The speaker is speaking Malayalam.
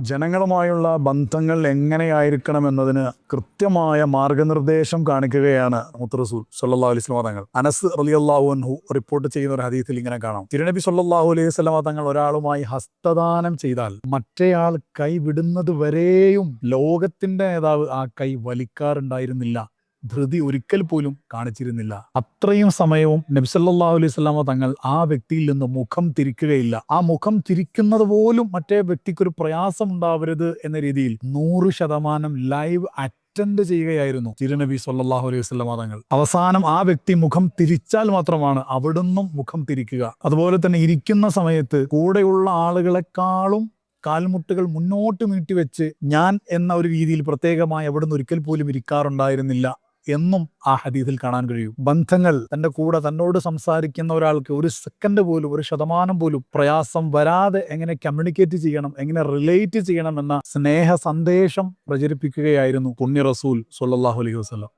ജനങ്ങളുമായുള്ള ബന്ധങ്ങൾ എങ്ങനെയായിരിക്കണം എന്നതിന് കൃത്യമായ മാർഗനിർദ്ദേശം കാണിക്കുകയാണ് മുത്തറസൂൽ സല്ലാ അലൈഹി സ്വലാ തങ്ങൾ. അനസ് റലിയല്ലാഹു അൻഹു റിപ്പോർട്ട് ചെയ്യുന്ന ഒരു ഹദീസിൽ ഇങ്ങനെ കാണാം. തിരുനബി സല്ലാഹു അലൈഹി സ്വലാ തങ്ങൾ ഒരാളുമായി ഹസ്തദാനം ചെയ്താൽ മറ്റേയാൾ കൈ വിടുന്നത് വരെയും ലോകത്തിന്റെ നേതാവ് ആ കൈ വലിക്കാറുണ്ടായിരുന്നില്ല. ധൃതി ഒരിക്കൽ പോലും കാണിച്ചിരുന്നില്ല. അത്രയും സമയവും നബ്സല്ലാഹു അലൈഹി തങ്ങൾ ആ വ്യക്തിയിൽ നിന്ന് മുഖം തിരിക്കുകയില്ല. ആ മുഖം തിരിക്കുന്നത് പോലും മറ്റേ വ്യക്തിക്കൊരു പ്രയാസം ഉണ്ടാവരുത് എന്ന രീതിയിൽ നൂറ് ശതമാനം ലൈവ് അറ്റൻഡ് ചെയ്യുകയായിരുന്നു തിരുനബി സല്ലാഹു അലൈഹി വസ്ലമ തങ്ങൾ. അവസാനം ആ വ്യക്തി മുഖം തിരിച്ചാൽ മാത്രമാണ് അവിടുന്നും മുഖം തിരിക്കുക. അതുപോലെ തന്നെ ഇരിക്കുന്ന സമയത്ത് കൂടെയുള്ള ആളുകളെക്കാളും കാൽമുട്ടുകൾ മുന്നോട്ട് നീട്ടിവെച്ച് ഞാൻ എന്ന ഒരു രീതിയിൽ പ്രത്യേകമായി അവിടുന്ന് ഒരിക്കൽ പോലും ഇരിക്കാറുണ്ടായിരുന്നില്ല. എന്നും ആ ഹദീസിൽ കാണാൻ കഴിയും. ബന്ധങ്ങൾ തന്റെ കൂടെ തന്നോട് സംസാരിക്കുന്ന ഒരാൾക്ക് ഒരു സെക്കൻഡ് പോലും ഒരു ശതമാനം പോലും പ്രയാസം വരാതെ എങ്ങനെ കമ്മ്യൂണിക്കേറ്റ് ചെയ്യണം എങ്ങനെ റിലേറ്റ് ചെയ്യണം എന്ന സ്നേഹ സന്ദേശം പ്രചരിപ്പിക്കുകയായിരുന്നു പുണ്യ റസൂൽ സൊല്ലാഹു അലൈഹി വസ്ലം